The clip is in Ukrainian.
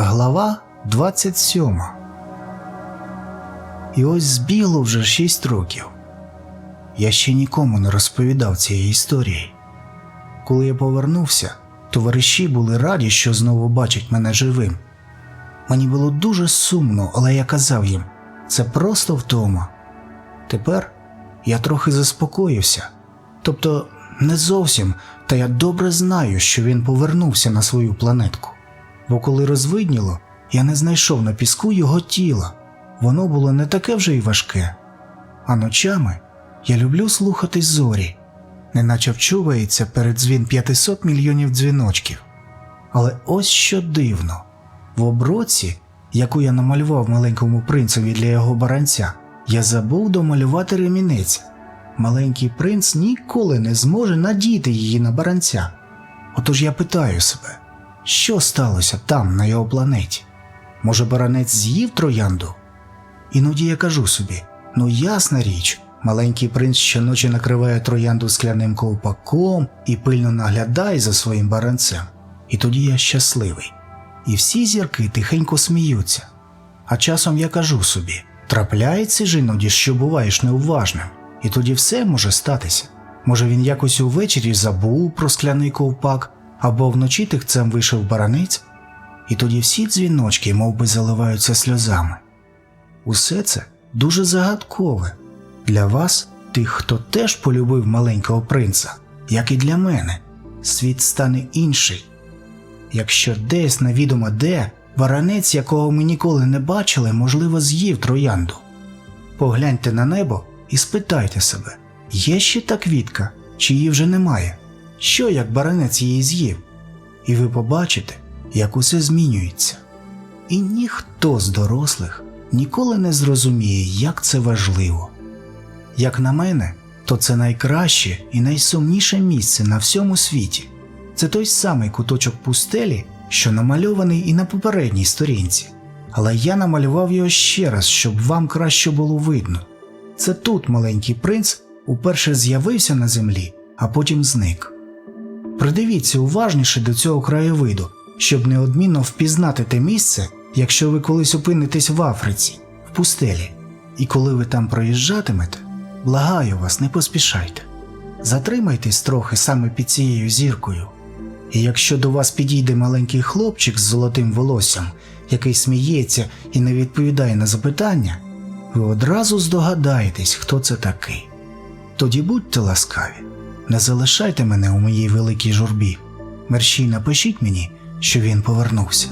Глава 27 І ось збігло вже 6 років. Я ще нікому не розповідав цієї історії. Коли я повернувся, товариші були раді, що знову бачать мене живим. Мені було дуже сумно, але я казав їм це просто втома. Тепер я трохи заспокоївся. Тобто, не зовсім, та я добре знаю, що він повернувся на свою планетку. Бо коли розвидніло, я не знайшов на піску його тіла. Воно було не таке вже й важке. А ночами я люблю слухати зорі, неначе вчувається перед дзвін 500 мільйонів дзвіночків. Але ось що дивно: в оброці, яку я намалював маленькому принцеві для його баранця, я забув домалювати ремінець. Маленький принц ніколи не зможе надіти її на баранця. Отож я питаю себе, що сталося там, на його планеті? Може, баранець з'їв троянду? Іноді я кажу собі: ну ясна річ, маленький принц щоночі накриває троянду скляним ковпаком і пильно наглядає за своїм баранцем. І тоді я щасливий. І всі зірки тихенько сміються. А часом я кажу собі: трапляється ж іноді, що буваєш неуважним, і тоді все може статися. Може, він якось увечері забув про скляний ковпак, або вночі тихцем вийшов баранець, і тоді всі дзвіночки мов би, заливаються сльозами. Усе це дуже загадкове для вас, тих, хто теж полюбив маленького принца, як і для мене, світ стане інший. Якщо десь невідомо де, баранець, якого ми ніколи не бачили, можливо, з'їв троянду. Погляньте на небо і спитайте себе, є ще та квітка, чи її вже немає? Що як баранець її з'їв? І ви побачите, як усе змінюється. І ніхто з дорослих ніколи не зрозуміє, як це важливо. Як на мене, то це найкраще і найсумніше місце на всьому світі. Це той самий куточок пустелі, що намальований і на попередній сторінці, але я намалював його ще раз, щоб вам краще було видно. Це тут маленький принц уперше з'явився на землі, а потім зник. Придивіться уважніше до цього краєвиду, щоб неодмінно впізнати те місце, якщо ви колись опинитесь в Африці, в пустелі, і коли ви там проїжджатимете, благаю вас, не поспішайте. Затримайтесь трохи саме під цією зіркою. І якщо до вас підійде маленький хлопчик з золотим волоссям, який сміється і не відповідає на запитання, ви одразу здогадаєтесь, хто це такий. Тоді будьте ласкаві, не залишайте мене у моїй великій журбі. Мерщій напишіть мені, що він повернувся.